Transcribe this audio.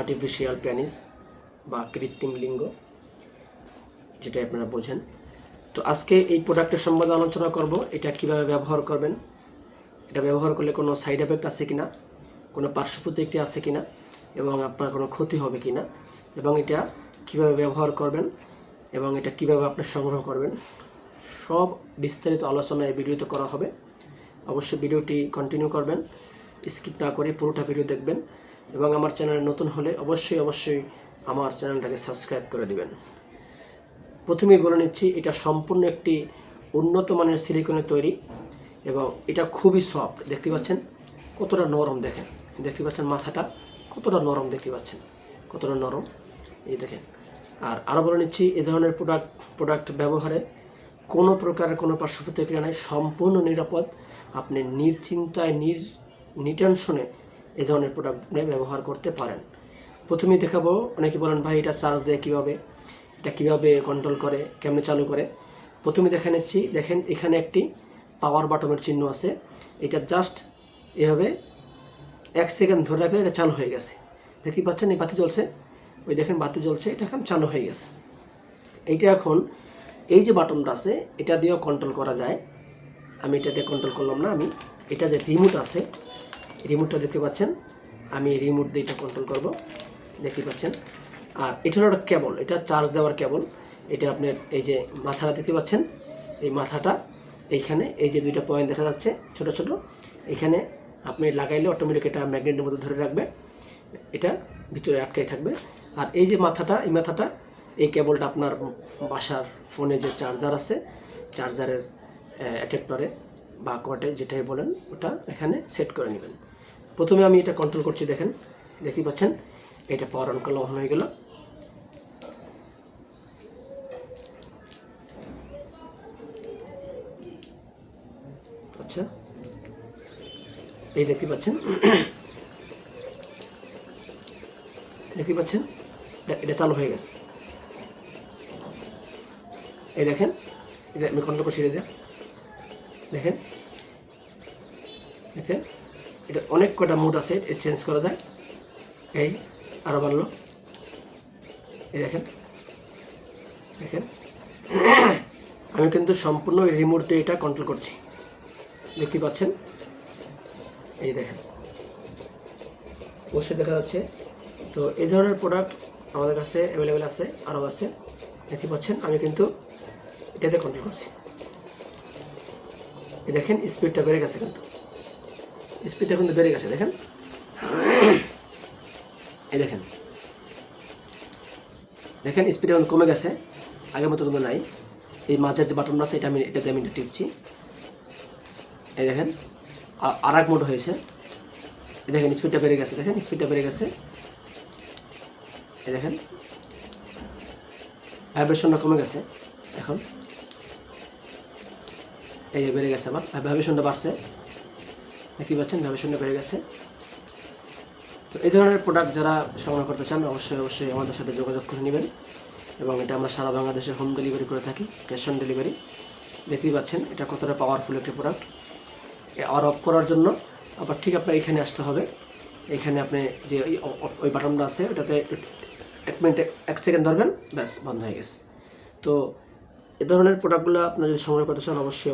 Artificial প্যানিস বা কৃত্রিম লিঙ্গ যেটা আপনারা বোঝেন। তো আজকে এই প্রোডাক্টের সম্বন্ধে আলোচনা করব, এটা কীভাবে ব্যবহার করবেন, এটা ব্যবহার করলে কোনো সাইড এফেক্ট আছে কিনা, কোনো পার্শ্ব প্রতিক্রিয়া আছে কিনা, এবং আপনার কোনো ক্ষতি হবে কিনা, এবং এটা কীভাবে ব্যবহার করবেন, এবং এটা কীভাবে আপনি সংগ্রহ করবেন, সব বিস্তারিত আলোচনা এই ভিডিওতে করা হবে। অবশ্যই ভিডিওটি কন্টিনিউ করবেন স্কিপ না করে পুরোটা ভিডিও দেখবেন। এবং আমার চ্যানেলে নতুন হলে অবশ্যই অবশ্যই আমার চ্যানেলটাকে সাবস্ক্রাইব করে দিবেন। প্রথমেই বলে নিচ্ছি, এটা সম্পূর্ণ একটি উন্নত মানের সিলিকনে তৈরি এবং এটা খুবই সফট। দেখতে পাচ্ছেন? কতটা নরম দেখেন। দেখতে পাচ্ছেন মাথাটা? কতটা নরম দেখতে পাচ্ছেন? কতটা নরম? এই দেখেন। আর আরও বলে নিচ্ছি, এ ধরনের প্রোডাক্ট প্রোডাক্ট ব্যবহারে কোনো প্রকারের কোনো পার্শ্ব প্রতিক্রিয়া নাই, সম্পূর্ণ নিরাপদ। আপনি নির্চিন্তায় নির নিটেনশনে এ ধরনের প্রোডাক্ট ব্যবহার করতে পারেন। প্রথমেই দেখাবো, অনেকে বলেন, ভাই, এটা চার্জ দেয় কীভাবে? এটা কীভাবে কন্ট্রোল করে? কেমনে চালু করে? প্রথমে দেখে নিচ্ছি, দেখেন এখানে একটি পাওয়ার বাটনের চিহ্ন আছে। এটা জাস্ট এভাবে এক সেকেন্ড ধরে রাখলে এটা চালু হয়ে গেছে। দেখতে পাচ্ছেন, এই বাতি জ্বলছে। ওই দেখেন বাতি জ্বলছে, এটা এখন চালু হয়ে গেছে। এইটা এখন, এই যে বাটনটা আছে, এটা দিয়েও কন্ট্রোল করা যায়। আমি এটা দিয়ে কন্ট্রোল করলাম না, আমি। এটা যে রিমোট আছে রিমোটটা দেখতে পাচ্ছেন। আমি রিমোট দিয়ে এটা কন্ট্রোল করব। দেখতে পাচ্ছেন। আর এটা হলো একটা কেবল এটা চার্জ দেওয়ার কেবল এটা আপনার এই যে মাথাটা দেখতে পাচ্ছেন, এই মাথাটা, এইখানে এই যে দুইটা পয়েন্ট দেখা যাচ্ছে, ছোট ছোট। এখানে আপনি লাগাইলে অটোমেটিক এটা ম্যাগনেটের মধ্যে ধরে রাখবে। এটা ভিতরে আটকাই থাকবে। আর এই যে মাথাটা, এই মাথাটা, এই কেবলটা আপনার বাসার ফোনে যে চার্জার আছে চার্জারের অ্যাডাপ্টারে বা কটে যেটাই বলেন, ওটা এখানে সেট করে নেবেন। প্রথমে আমি এটা কন্ট্রোল করছি, দেখেন দেখতে পাচ্ছেন? এটা পাওয়ার অন করলে অন হয়ে গেল। আচ্ছা এই দেখতে পাচ্ছেন? দেখতে পাচ্ছেন? এটা- চালু হয়ে গেছে। এই দেখেন, এটা আমি কন্ট্রোল করছি দিয়ে। দেখেন দেখেন। এটা অনেক কটা মুড আছে এটা চেঞ্জ করা যায়। এই আরও বাড়লো। এই দেখেন দেখেন। আমি কিন্তু সম্পূর্ণ রিমোট দিয়ে এটা কন্ট্রোল করছি। দেখতে পাচ্ছেন? এই দেখেন। অবশ্যই দেখা যাচ্ছে। তো এই ধরনের প্রোডাক্ট আমাদের কাছে অ্যাভেলেবেল আছে আরও আছে। দেখতে পাচ্ছেন? আমি কিন্তু এটাতে কন্ট্রোল করছি। দেখেন স্পিডটা বেড়ে গেছে কিন্তু। স্পিডটা কিন্তু বেড়ে গেছে, দেখেন। এই দেখেন। দেখেন, স্পিডটা কিন্তু কমে গেছে। আগের মতো কিন্তু নাই। এই মাঝের যে বাটন আছে, এটা আমি এটাতে আমি টিপছি। এই দেখেন আর এক মোড হয়েছে। এই দেখেন, স্পিডটা বেড়ে গেছে, দেখেন, স্পিডটা বেড়ে গেছে। এই দেখেন। ভাইব্রেশনটা কমে গেছে এখন। এই যে বেড়ে গেছে আবার। ভাইব্রেশনটা বাড়ছে। দেখতে পাচ্ছেন ভাইব্রেশনটা বেড়ে গেছে। তো এই ধরনের প্রোডাক্ট যারা সংগ্রহ করতে চান, অবশ্যই অবশ্যই আমাদের সাথে যোগাযোগ করে নেবেন। এবং এটা আমরা সারা বাংলাদেশে হোম ডেলিভারি করে থাকি ক্যাশ অন ডেলিভারি দেখতেই পাচ্ছেন, এটা কতটা পাওয়ারফুল একটি প্রোডাক্ট আর অফ করার জন্য আবার ঠিক আপনার এখানে আসতে হবে। এখানে আপনি যে ওই বাটনটা আছে, ওটাতে এক মিনিটে এক সেকেন্ড ধরবেন, ব্যাস, বন্ধ হয়ে গেছে। তো এ ধরনের প্রোডাক্টগুলো আপনার যদি সংগ্রহ করতে চান, অবশ্যই